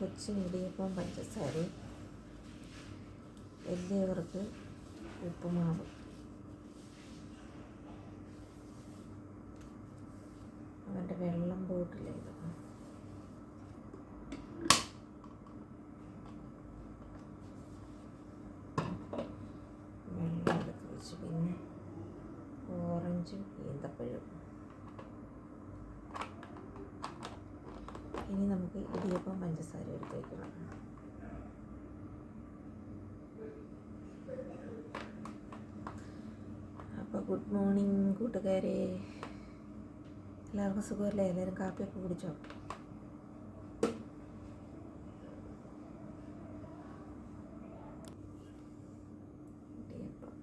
കൊച്ചിന് ഇടിയപ്പം പഞ്ചസാരയും വലിയവർക്ക് ഉപ്പുമാവ്. അവന്റെ വെള്ളം പോയിട്ടില്ല വെള്ളം എടുത്ത് വെച്ച് പിന്നെ ഓറഞ്ചും ഈന്തപ്പഴവും. ഇനി നമുക്ക് ഇടിയപ്പം പഞ്ചസാര എടുത്ത് വയ്ക്കണം അപ്പോൾ ഗുഡ് മോർണിംഗ് കൂട്ടുകാരെ. എല്ലാവർക്കും സുഖമല്ലേ? എല്ലാവരും കാപ്പിയൊക്കെ കുടിച്ചോ? ഇടിയപ്പം.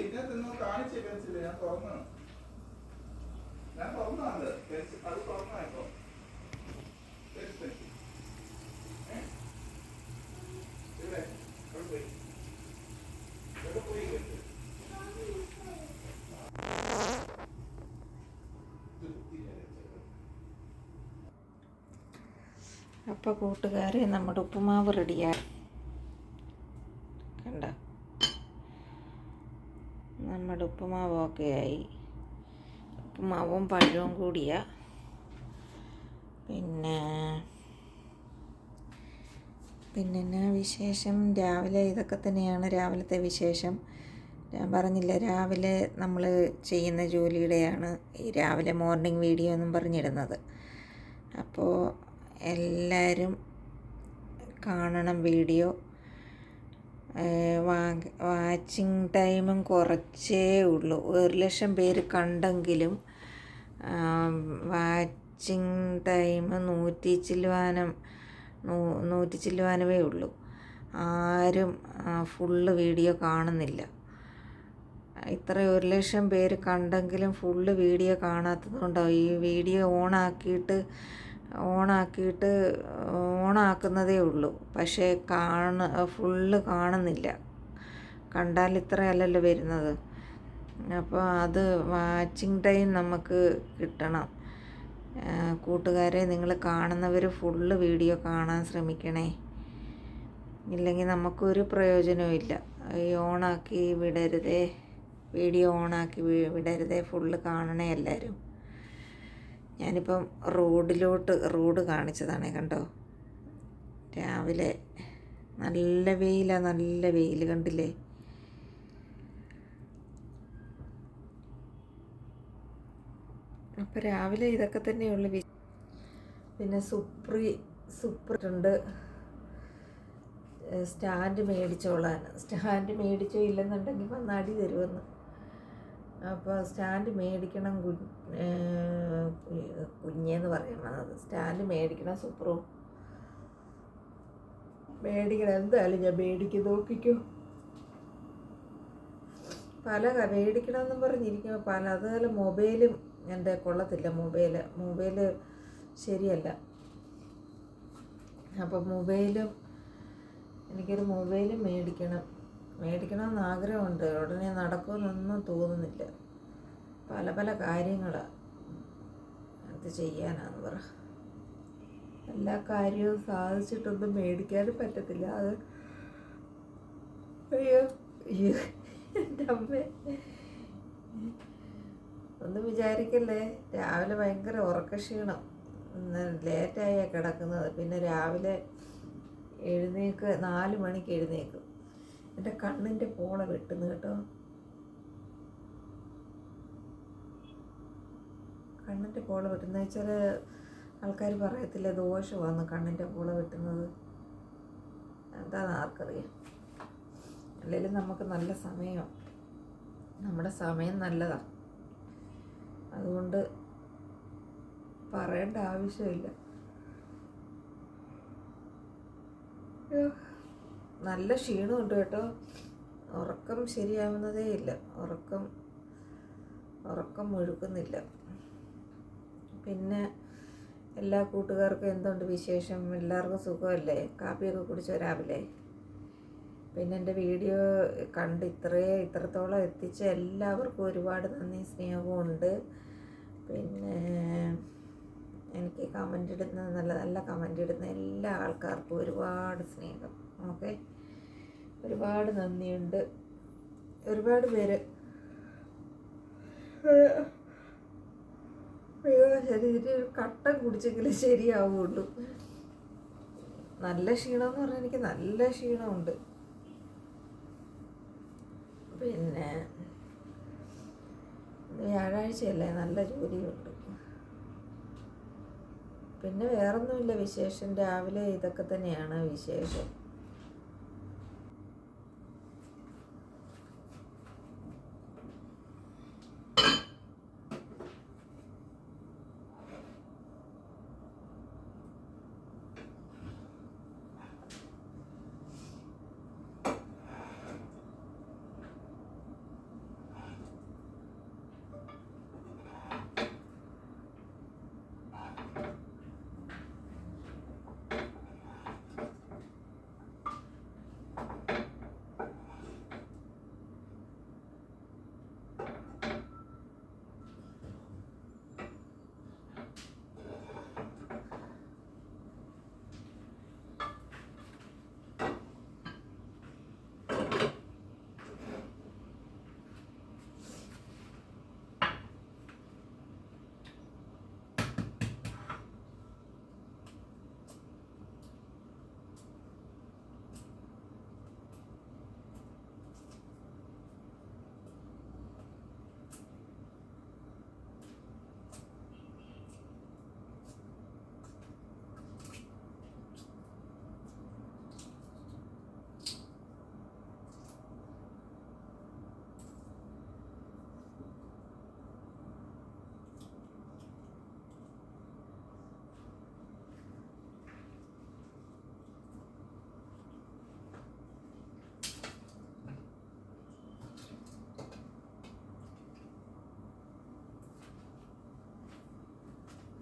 ഇതിനകത്തൊന്നും കാണിച്ച പെൻസിൽ. ഞാൻ തുറന്നു അപ്പോൾ കൂട്ടുകാരെ നമ്മുടെ ഉപ്പുമാവ് റെഡിയായി. കണ്ട? നമ്മുടെ ഉപ്പുമാവ് ഒക്കെ ആയി. ഉപ്പുമാവും പഴവും കൂടിയ. പിന്നെ പിന്നെ വിശേഷം? രാവിലെ ഇതൊക്കെ തന്നെയാണ് രാവിലത്തെ വിശേഷം. ഞാൻ പറഞ്ഞില്ല രാവിലെ നമ്മൾ ചെയ്യുന്ന ജോലിയുടെയാണ് ഈ രാവിലെ മോർണിംഗ് വീഡിയോ എന്നും പറഞ്ഞിടുന്നത് അപ്പോൾ എല്ലാവരും കാണണം വീഡിയോ. വാച്ചിങ് ടൈമും കുറച്ചേ ഉള്ളൂ. ഒരു ലക്ഷം പേര് കണ്ടെങ്കിലും വാച്ചിങ് ടൈം നൂറ്റി ചില്ലുവാനം നൂറ്റി ചില്ലുവാനമേ ഉള്ളൂ. ആരും ഫുള്ള് വീഡിയോ കാണുന്നില്ല. ഇത്ര ഒരു ലക്ഷം പേര് കണ്ടെങ്കിലും ഫുള്ള് വീഡിയോ കാണാത്തത് കൊണ്ടാവും ഈ വീഡിയോ ഓണാക്കിയിട്ട് ഓണാക്കിയിട്ട് ഓണാക്കുന്നതേ ഉള്ളൂ. പക്ഷേ കാണ ഫുള്ള് കാണുന്നില്ല. കണ്ടാൽ ഇത്രയല്ലല്ലോ വരുന്നത്. അപ്പോൾ അത് വാച്ചിങ് ടൈം നമുക്ക് കിട്ടണം. കൂട്ടുകാരെ നിങ്ങൾ കാണുന്നവർ ഫുള്ള് വീഡിയോ കാണാൻ ശ്രമിക്കണേ. ഇല്ലെങ്കിൽ നമുക്കൊരു പ്രയോജനവും ഇല്ല. ഈ ഓണാക്കി വിടരുതേ. വീഡിയോ ഓണാക്കി വിടരുതേ. ഫുള്ള് കാണണേ എല്ലാവരും. ഞാനിപ്പം റോഡിലോട്ട് റോഡ് കാണിച്ചതാണ് കണ്ടോ? രാവിലെ നല്ല വെയിലാണ് നല്ല വെയിൽ കണ്ടില്ലേ? അപ്പോൾ രാവിലെ ഇതൊക്കെ തന്നെയുള്ളു പിന്നെ സുപ്രി സുപ്രിട്ടുണ്ട്. സ്റ്റാൻഡ് മേടിച്ചോളാൻ. സ്റ്റാൻഡ് മേടിച്ചോ ഇല്ലെന്നുണ്ടെങ്കിൽ വന്ന് അടി തരുമെന്ന്. അപ്പോൾ സ്റ്റാൻഡ് മേടിക്കണം കു കുഞ്ഞെന്ന് പറയണത് സ്റ്റാൻഡ് മേടിക്കണം സൂപ്പറും? മേടിക്കണം. എന്തായാലും ഞാൻ മേടിക്കും നോക്കിക്കോ. പല മേടിക്കണമെന്നും പറഞ്ഞിരിക്കുമ്പോൾ പല അതുപോലെ മൊബൈലും എന്റെ കൊള്ളത്തില്ല മൊബൈൽ മൊബൈൽ ശരിയല്ല. അപ്പോൾ മൊബൈലും എനിക്കൊരു മൊബൈലും മേടിക്കണം. മേടിക്കണമെന്ന് ആഗ്രഹമുണ്ട്. ഉടനെ നടക്കുമെന്നൊന്നും തോന്നുന്നില്ല. പല പല കാര്യങ്ങളാണ് അത് ചെയ്യാനാന്ന് പറ. എല്ലാ കാര്യവും സാധിച്ചിട്ടൊന്നും മേടിക്കാനും പറ്റത്തില്ല. അത് അയ്യോ എന്റെ അമ്മ. ഒന്നും വിചാരിക്കല്ലേ? രാവിലെ ഭയങ്കര ഉറക്കക്ഷീണം. ഇന്ന് ലേറ്റായാണ് കിടക്കുന്നത്. പിന്നെ രാവിലെ എഴുന്നേക്ക് നാല് മണിക്ക് എഴുന്നേക്കും. എന്റെ കണ്ണിന്റെ പോള വെട്ടുന്നു കേട്ടോ. കണ്ണിന്റെ പോള വെട്ടുന്നത് വെച്ചാൽ ആൾക്കാർ പറയത്തില്ല ദോഷമാണ് കണ്ണിന്റെ പോള വെട്ടുന്നത്. എന്താണെന്ന് ആർക്കറിയാം. അല്ലെങ്കിലും നമുക്ക് നല്ല സമയം. നമ്മുടെ സമയം നല്ലതാണ് അതുകൊണ്ട് പറയേണ്ട ആവശ്യമില്ല. അയ്യോ, നല്ല ക്ഷീണമുണ്ട് കേട്ടോ. ഉറക്കം ശരിയാവുന്നതേ ഇല്ല. ഉറക്കം ഉറക്കം മുഴുക്കുന്നില്ല. പിന്നെ എല്ലാ കൂട്ടുകാർക്കും എന്തുണ്ട് വിശേഷം? എല്ലാവർക്കും സുഖമല്ലേ? കാപ്പിയൊക്കെ കുടിച്ചോ രാവിലെ? പിന്നെ എന്റെ വീഡിയോ കണ്ട് ഇത്രേ ഇത്രത്തോളം എത്തിച്ച എല്ലാവർക്കും ഒരുപാട് നന്ദി സ്നേഹമുണ്ട് പിന്നെ എനിക്ക് കമന്റ് ഇടുന്ന നല്ല നല്ല കമന്റ് ഇടുന്ന എല്ലാ ആൾക്കാർക്കും ഒരുപാട് സ്നേഹം. ഓക്കെ. ഒരുപാട് നന്ദിയുണ്ട്. ഒരുപാട് പേര് അയ്യോ ശരീരത്തിൽ ഒരു കട്ടൻ കുടിച്ചെങ്കിലും ശരിയാവുള്ളൂ. നല്ല ക്ഷീണം എന്ന് പറഞ്ഞാൽ എനിക്ക് നല്ല ക്ഷീണമുണ്ട്. പിന്നെ വ്യാഴാഴ്ചയല്ലേ? നല്ല ജോലിയുണ്ട്. പിന്നെ വേറൊന്നുമില്ല വിശേഷം. രാവിലെ ഇതൊക്കെ തന്നെയാണ് വിശേഷം.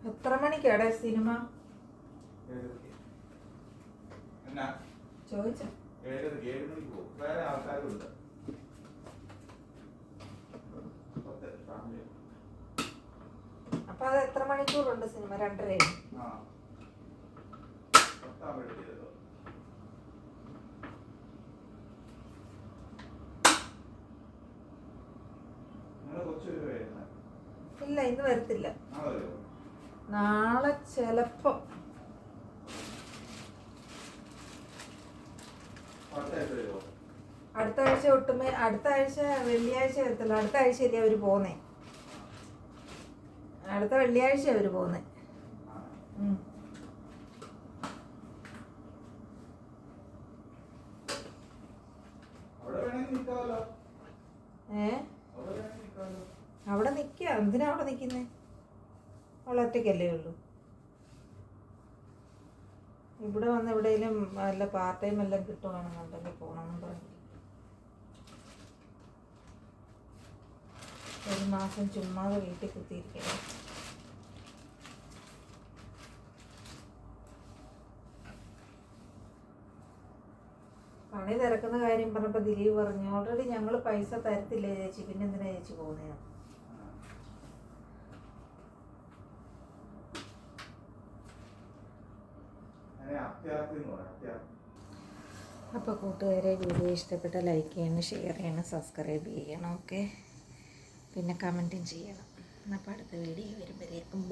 എത്ര മണിക്കാടെ സിനിമ? ചോദിച്ചോ. അപ്പൊ അത് എത്ര മണിക്കൂറുണ്ട് സിനിമ? രണ്ടര ഇല്ല ഇന്ന് വരത്തില്ല. നാളെ വരുമോ ചിലപ്പോ. അടുത്ത ആഴ്ച ആഴ്ച ഒട്ടുമേ അടുത്ത ആഴ്ച വെള്ളിയാഴ്ച വരത്തില്ല. അടുത്ത ആഴ്ചയല്ലേ അവർ പോന്നേ അടുത്ത വെള്ളിയാഴ്ച അവർ പോന്നേ ഏ? അവിടെ നിക്ക. എന്തിനാ അവിടെ നിൽക്കുന്നേ അവൾ ഒറ്റയ്ക്കല്ലേ ഉള്ളൂ. ഇവിടെ വന്ന് എവിടെയെങ്കിലും വല്ല പാർട്ട് ടൈം എല്ലാം കിട്ടുവാണെന്നുണ്ടെങ്കിൽ പോകണമെന്ന് പറഞ്ഞു. ഒരു മാസം ചുമ്മാതെ വീട്ടിൽ കുത്തിയിരിക്കണം പണി തിരക്കുന്ന കാര്യം പറഞ്ഞപ്പോൾ ദിലീപ് പറഞ്ഞു ഓൾറെഡി ഞങ്ങൾ പൈസ തരത്തില്ലേ ചേച്ചി? പിന്നെ എന്തിനാ ചേച്ചി പോകുന്നതാണ് അപ്പോൾ കൂട്ടുകാരെ വീഡിയോ ഇഷ്ടപ്പെട്ട ലൈക്ക് ചെയ്യണം ഷെയർ ചെയ്യണം സബ്സ്ക്രൈബ് ചെയ്യണം ഓക്കെ പിന്നെ കമന്റും ചെയ്യണം. അപ്പോൾ അടുത്ത വീഡിയോ വരുമ്പോഴേക്കും.